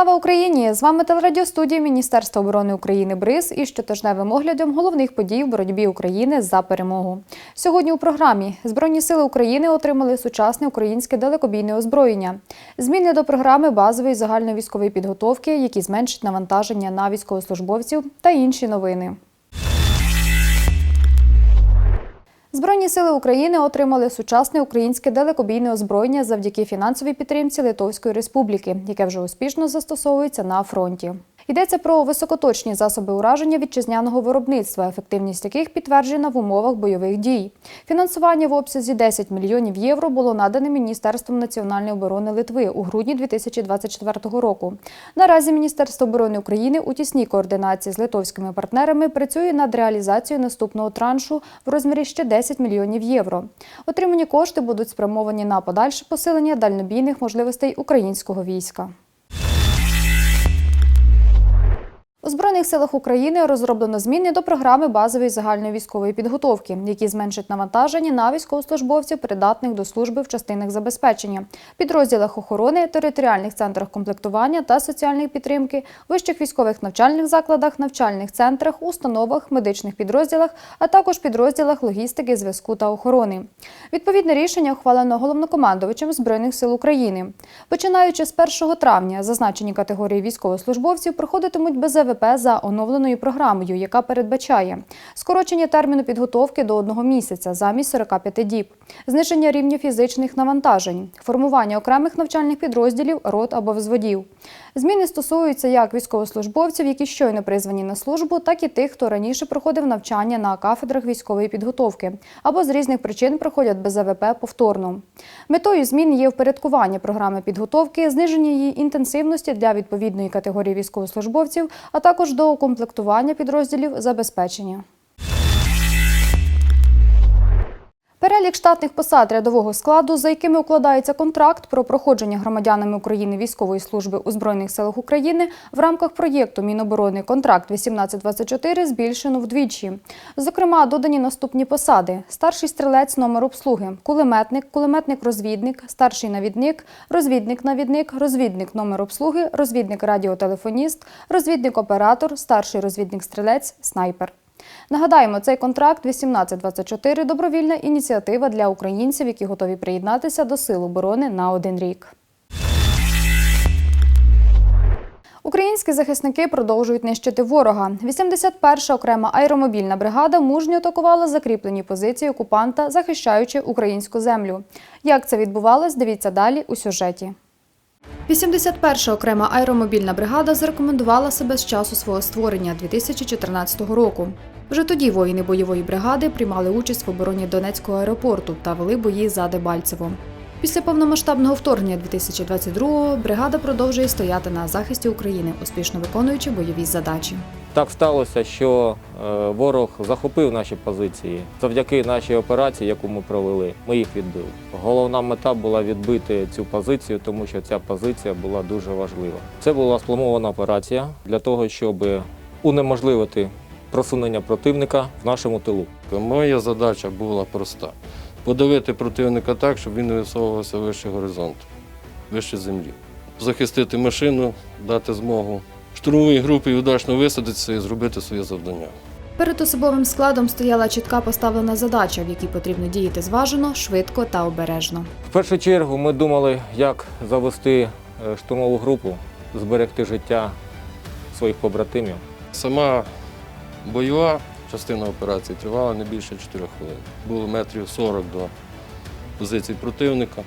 Слава Україні! З вами телерадіостудія Міністерства оборони України БРИЗ і щотижневим оглядом головних подій в боротьбі України за перемогу. Сьогодні у програмі Збройні сили України отримали сучасне українське далекобійне озброєння, зміни до програми базової загальновійськової підготовки, які зменшать навантаження на військовослужбовців та інші новини. Збройні сили України отримали сучасне українське далекобійне озброєння завдяки фінансовій підтримці Литовської Республіки, яке вже успішно застосовується на фронті. Йдеться про високоточні засоби ураження вітчизняного виробництва, ефективність яких підтверджена в умовах бойових дій. Фінансування в обсязі 10 мільйонів євро було надане Міністерством національної оборони Литви у грудні 2024 року. Наразі Міністерство оборони України у тісній координації з литовськими партнерами працює над реалізацією наступного траншу в розмірі ще 10 мільйонів євро. Отримані кошти будуть спрямовані на подальше посилення дальнобійних можливостей українського війська. У Збройних силах України розроблено зміни до програми базової загальної військової підготовки, які зменшать навантаження на військовослужбовців, придатних до служби в частинах забезпечення, підрозділах охорони, територіальних центрах комплектування та соціальної підтримки, вищих військових навчальних закладах, навчальних центрах, установах, медичних підрозділах, а також підрозділах логістики, зв'язку та охорони. Відповідне рішення ухвалено головнокомандувачем Збройних сил України. Починаючи з 1 травня, зазначені категорії військовослужбовців проходитимуть без АВП за оновленою програмою, яка передбачає скорочення терміну підготовки до одного місяця замість 45 діб, зниження рівня фізичних навантажень, формування окремих навчальних підрозділів, рот або взводів. Зміни стосуються як військовослужбовців, які щойно призвані на службу, так і тих, хто раніше проходив навчання на кафедрах військової підготовки або з різних причин проходять без АВП повторно. Метою змін є впорядкування програми підготовки, зниження її інтенсивності для відповідної категорії військовослужбовців, а також до укомплектування підрозділів забезпечення. Перелік штатних посад рядового складу, за якими укладається контракт про проходження громадянами України військової служби у Збройних силах України в рамках проєкту Міноборони Контракт 1824 збільшено вдвічі. Зокрема, додані наступні посади: старший стрілець номер обслуги, кулеметник, кулеметник-розвідник, старший навідник, розвідник-навідник, розвідник номер обслуги, розвідник-радіотелефоніст, розвідник-оператор, старший розвідник-стрілець, снайпер. Нагадаємо, цей контракт 1824 – добровільна ініціатива для українців, які готові приєднатися до Сил оборони на один рік. Українські захисники продовжують нищити ворога. 81-ша окрема аеромобільна бригада мужньо атакувала закріплені позиції окупанта, захищаючи українську землю. Як це відбувалось, дивіться далі у сюжеті. 81-ша окрема аеромобільна бригада зарекомендувала себе з часу свого створення 2014 року. Вже тоді воїни бойової бригади приймали участь в обороні Донецького аеропорту та вели бої за Дебальцево. Після повномасштабного вторгнення 2022-го бригада продовжує стояти на захисті України, успішно виконуючи бойові задачі. Так сталося, що е, ворог захопив наші позиції. Завдяки нашій операції, яку ми провели, ми їх відбили. Головна мета була відбити цю позицію, тому що ця позиція була дуже важлива. Це була спланована операція для того, щоб унеможливити просунення противника в нашому тилу. Моя задача була проста: подавити противника так, щоб він висовувався вище горизонту, вище землі. Захистити машину, дати змогу штурмовій групі удачно висадитися і зробити своє завдання. Перед особовим складом стояла чітка поставлена задача, в якій потрібно діяти зважено, швидко та обережно. В першу чергу ми думали, як завести е, штурмову групу, зберегти життя своїх побратимів. Сама бойова частина операції тривала не більше 4 хвилин. Було метрів 40 до позицій противника.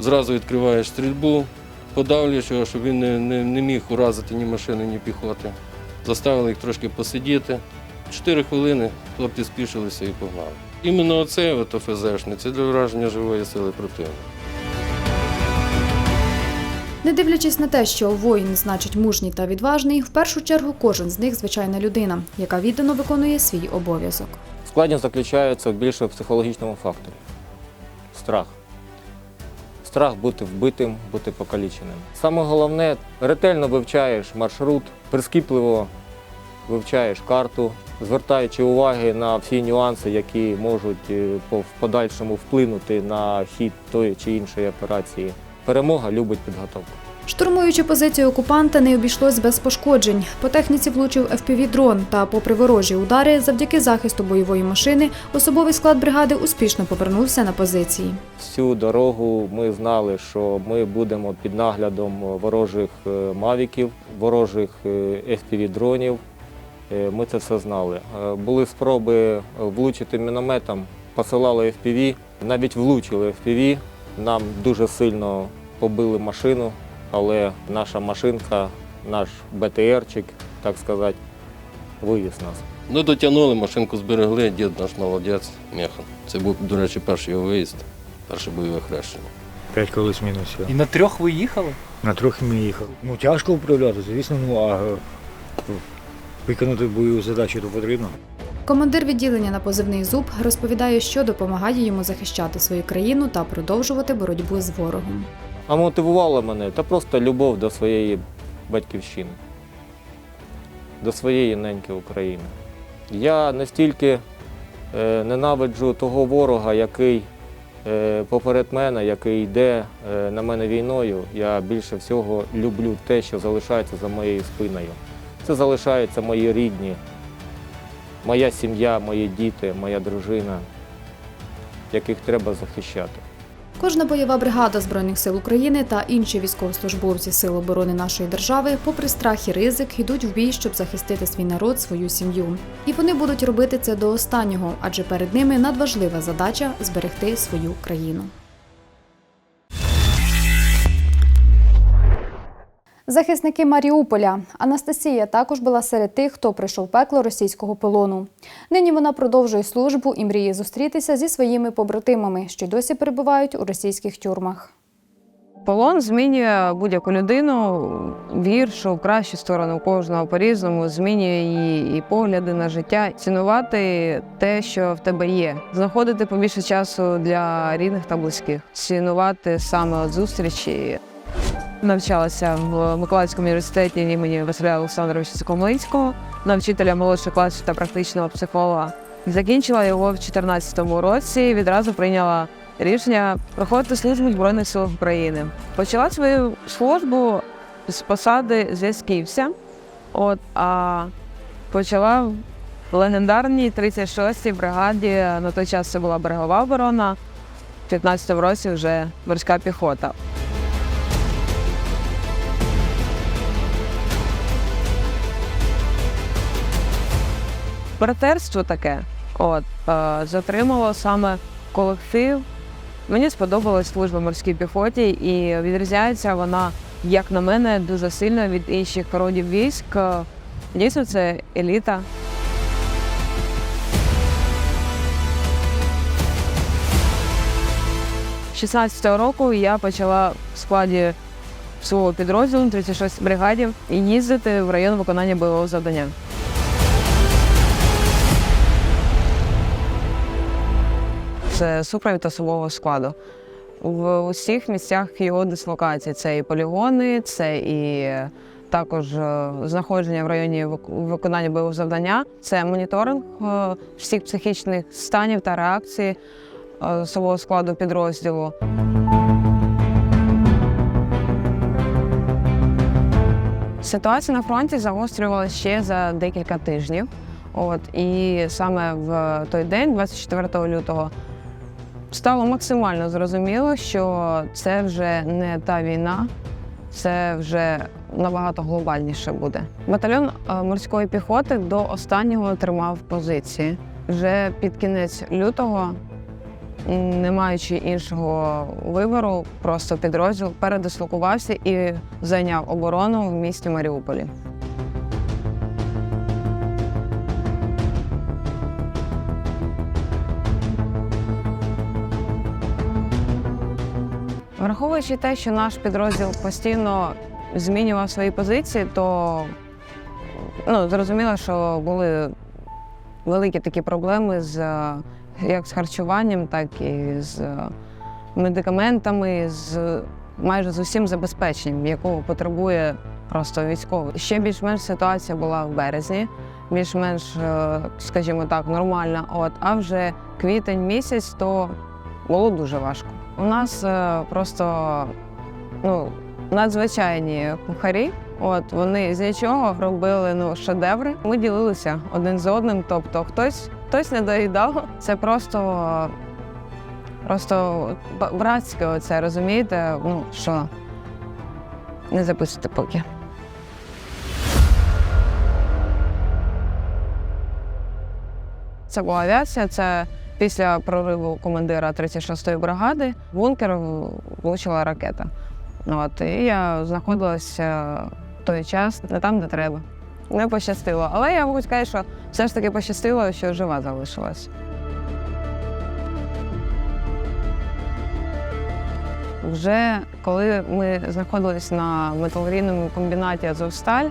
Зразу відкриваєш стрільбу, подавлюєш його, щоб він не, не, не міг уразити ні машини, ні піхоти. Заставили їх трошки посидіти. Чотири хвилини хлопці спішилися і погнали. Іменно оце от ОФЗшне, це для враження живої сили противника. Не дивлячись на те, що воїн значить мужній та відважний, в першу чергу кожен з них звичайна людина, яка віддано виконує свій обов'язок. Складність заключається більше в психологічному факторі страх. Страх бути вбитим, бути покаліченим. Саме головне, ретельно вивчаєш маршрут, прискіпливо вивчаєш карту, звертаючи уваги на всі нюанси, які можуть е, в подальшому вплинути на хід тої чи іншої операції. Перемога любить підготовку. Штурмуючи позицію окупанта, не обійшлось без пошкоджень. По техніці влучив FPV-дрон, та, попри ворожі удари, завдяки захисту бойової машини, особовий склад бригади успішно повернувся на позиції. Всю дорогу ми знали, що ми будемо під наглядом ворожих е, мавіків, ворожих е, FPV-дронів. Е, Ми це все знали. Були спроби влучити мінометом, посилали FPV, навіть влучили FPV. Нам дуже сильно побили машину, але наша машинка, наш БТРчик, так сказати, вивіз нас. Ну, дотягнули, машинку зберегли, дід наш молодець, механ. Це був, до речі, перший його виїзд, перше бойове хрещення. П'ять колись мінусів. І на трьох ви їхали? На трохи ми їхали. Ну тяжко управляти, звісно, ну а е, виконати бойову задачу то потрібно. Командир відділення на позивний зуб розповідає, що допомагає йому захищати свою країну та продовжувати боротьбу з ворогом. А мотивувало мене та просто любов до своєї батьківщини, до своєї неньки України. Я настільки е, ненавиджу того ворога, який е, поперед мене, який йде е, на мене війною. Я більше всього люблю те, що залишається за моєю спиною. Це залишаються мої рідні, моя сім'я, мої діти, моя дружина, яких треба захищати. Кожна бойова бригада Збройних сил України та інші військовослужбовці Сил оборони нашої держави, попри страх і ризик, йдуть в бій, щоб захистити свій народ, свою сім'ю. І вони будуть робити це до останнього, адже перед ними надважлива задача зберегти свою країну. Захисники Маріуполя Анастасія також була серед тих, хто прийшов пекло російського полону. Нині вона продовжує службу і мріє зустрітися зі своїми побратимами, що досі перебувають у російських тюрмах. Полон змінює будь-яку людину в гіршу, в кращу сторону кожного по-різному, змінює її і погляди на життя, цінувати те, що в тебе є, знаходити побільше часу для рідних та близьких, цінувати саме от зустрічі. Навчалася в Миколаївському університеті імені Василя Олександровича Сокомлинського, на вчителя молодших класів та практичного психолога. Закінчила його в 2014 році. і Відразу прийняла рішення проходити службу Збройних силах України. Почала свою службу з посади зв'язківця. От, а почала в легендарній 36-й бригаді. На той час це була берегова оборона, в 15-му році вже морська піхота. Братерство таке. От, е, затримало саме колектив. Мені сподобалась служба морській піхоті, і відрізняється вона, як на мене, дуже сильно від інших родів військ. Дійсно, це еліта. З 16-го року я почала в складі свого підрозділу 36 бригаді і їздити в район виконання бойового завдання. Це супровід особового складу. В усіх місцях його дислокації це і полігони, це і також е, знаходження в районі виконання бойового завдання, це моніторинг е, всіх психічних станів та реакцій е, особового складу підрозділу. Ситуація на фронті загострювалася ще за декілька тижнів. От і саме в той день, 24 лютого, стало максимально зрозуміло, що це вже не та війна, це вже набагато глобальніше буде. Батальйон е, морської піхоти до останнього тримав позиції. Вже під кінець лютого, не маючи іншого вибору, просто підрозділ передислокувався і зайняв оборону в місті Маріуполі. Враховуючи те, що наш підрозділ постійно змінював свої позиції, то ну, зрозуміло, що були великі такі проблеми з е, як з харчуванням, так і з е, медикаментами, з майже з усім забезпеченням, якого потребує просто військовий. Ще більш-менш ситуація була в березні, більш-менш, е, скажімо так, нормальна. От, а вже квітень місяць, то було дуже важко. У нас е, просто ну, надзвичайні кухарі. От вони з нічого робили ну шедеври. Ми ділилися один з одним. Тобто, хтось хтось не доїдав. Це просто, просто братське. Оце розумієте? Ну що не записуйте поки. Це була авіація. Це після прориву командира 36-ї бригади в бункер влучила ракета. От, і я знаходилася в той час не там, де треба. Не пощастило. Але я можу сказати, що все ж таки пощастило, що жива залишилась. Вже коли ми знаходились на металургійному комбінаті Азовсталь,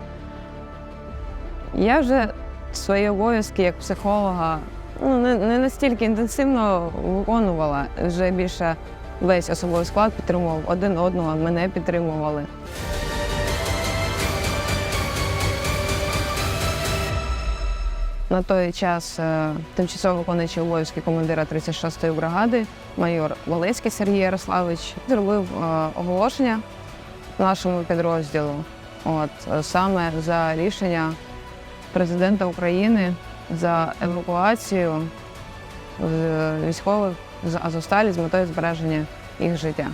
я вже свої обов'язки як психолога ну, не, не настільки інтенсивно виконувала. Вже більше весь особовий склад підтримував один одного, мене підтримували. На той час е, тимчасово виконуючий обов'язки командира 36-ї бригади, майор Волецький Сергій Ярославович, зробив е, оголошення нашому підрозділу. От е, саме за рішення президента України за евакуацію військових з Азовсталі з метою збереження їх життя.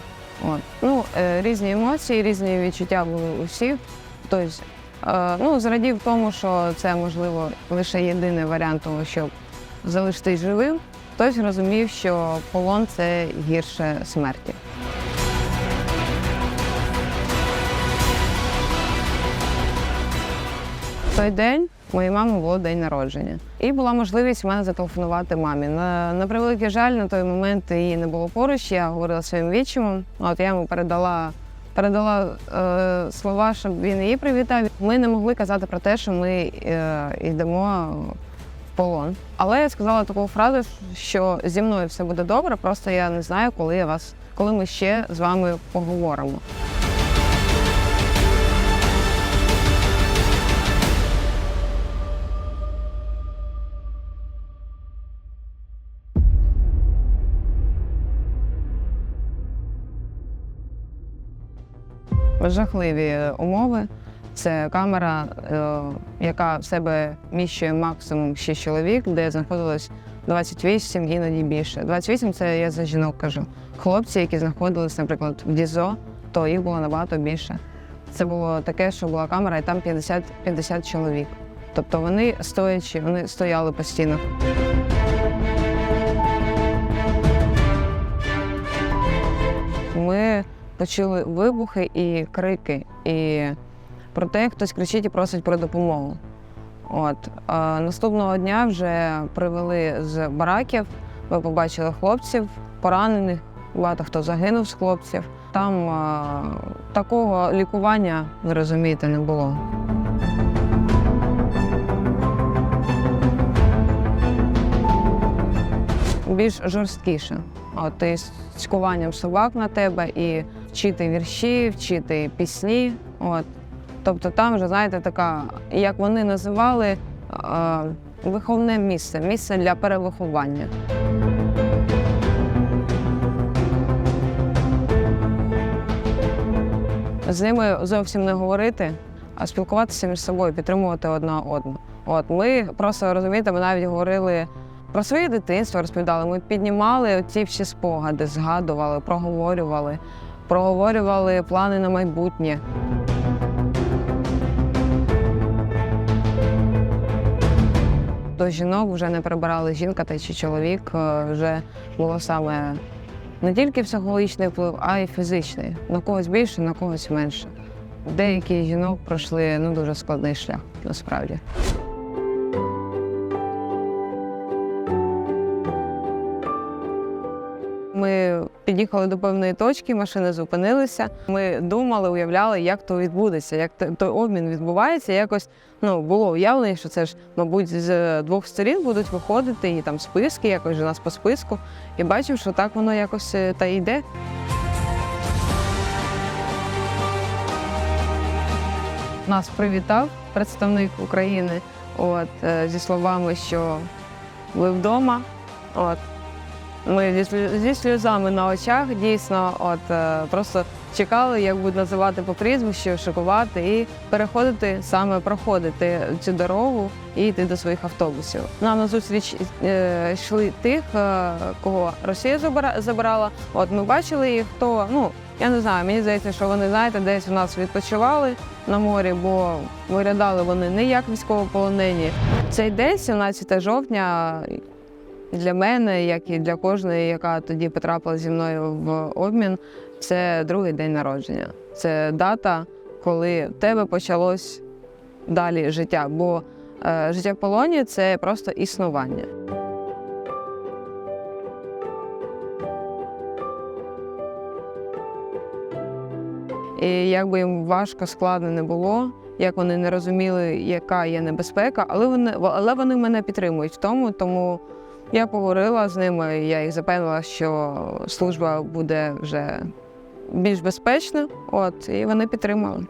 От. Ну, е, різні емоції, різні відчуття були у всіх. Тобто, е, ну, зрадів тому, що це можливо лише єдиний варіант того, щоб залишитись живим. Хтось розумів, що полон це гірше смерті. Той день моєї мами було день народження. І була можливість в мене зателефонувати мамі. На, на превеликий жаль, на той момент її не було поруч. Я говорила своїм відчимом. От я йому передала, передала е, слова, щоб він її привітав. Ми не могли казати про те, що ми е, йдемо в полон. Але я сказала таку фразу, що зі мною все буде добре, просто я не знаю, коли я вас, коли ми ще з вами поговоримо. Жахливі умови. Це камера, е, яка в себе вміщує максимум 6 чоловік, де знаходилось 28, іноді більше. 28 це я за жінок кажу. Хлопці, які знаходились, наприклад, в ДІЗО, то їх було набагато більше. Це було таке, що була камера, і там 50, 50 чоловік. Тобто вони стоячи, вони стояли постійно. Ми почули вибухи і крики, і про те, хтось кричить і просить про допомогу. От а наступного дня вже привели з бараків. Ми побачили хлопців, поранених. Багато хто загинув з хлопців. Там а, такого лікування, ви розумієте, не було. більш жорсткіше. От і з цькуванням собак на тебе, і вчити вірші, вчити пісні. От. Тобто там вже, знаєте, така, як вони називали, виховне місце, місце для перевиховання. З ними зовсім не говорити, а спілкуватися між собою, підтримувати одна одну. От ми просто розумієте, ми навіть говорили про своє дитинство, розповідали. Ми піднімали ці всі спогади, згадували, проговорювали, проговорювали плани на майбутнє. До жінок вже не прибирали жінка та чи чоловік. е, Вже було саме не тільки психологічний вплив, а й фізичний. На когось більше, на когось менше. Деякі жінок пройшли ну, дуже складний шлях насправді. Ми під'їхали до певної точки, машини зупинилися. Ми думали, уявляли, як то відбудеться, як той обмін відбувається. Якось ну було уявлення, що це ж, мабуть, з двох сторін будуть виходити і там списки, якось же нас по списку. І бачив, що так воно якось е, та йде. Нас привітав представник України от, е, зі словами, що ви вдома. От, ми зі, сльозами на очах дійсно, от е, просто чекали, як будуть називати по прізвищу, шокувати і переходити саме проходити цю дорогу і йти до своїх автобусів. Нам на зустріч е, йшли тих, е, кого Росія забирала. От ми бачили їх, хто ну я не знаю. Мені здається, що вони знаєте, десь у нас відпочивали на морі, бо виглядали вони не як військовополонені. Цей день, 17 жовтня, для мене, як і для кожної, яка тоді потрапила зі мною в обмін, це другий день народження. Це дата, коли в тебе почалось далі життя. Бо е, життя в полоні це просто існування. І як би їм важко, складно не було, як вони не розуміли, яка є небезпека, але вони, але вони мене підтримують в тому, тому я поговорила з ними, я їх запевнила, що служба буде вже більш безпечна, от, і вони підтримали.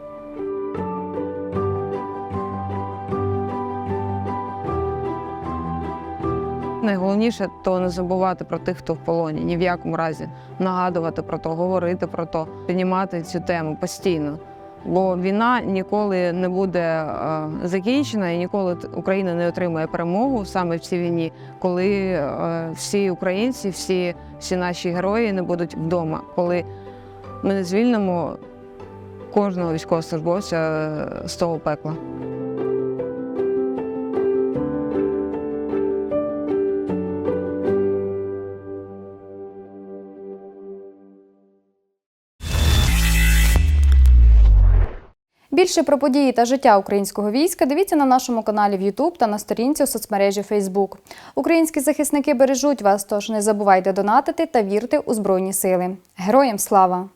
Найголовніше то не забувати про тих, хто в полоні, ні в якому разі нагадувати про то, говорити про то, піднімати цю тему постійно. Бо війна ніколи не буде е, закінчена і ніколи Україна не отримає перемогу саме в цій війні, коли е, всі українці, всі, всі наші герої не будуть вдома, коли ми не звільнимо кожного військовослужбовця е, з того пекла. Більше про події та життя українського війська дивіться на нашому каналі в YouTube та на сторінці у соцмережі Facebook. Українські захисники бережуть вас, тож не забувайте донатити та вірте у Збройні Сили. Героям слава!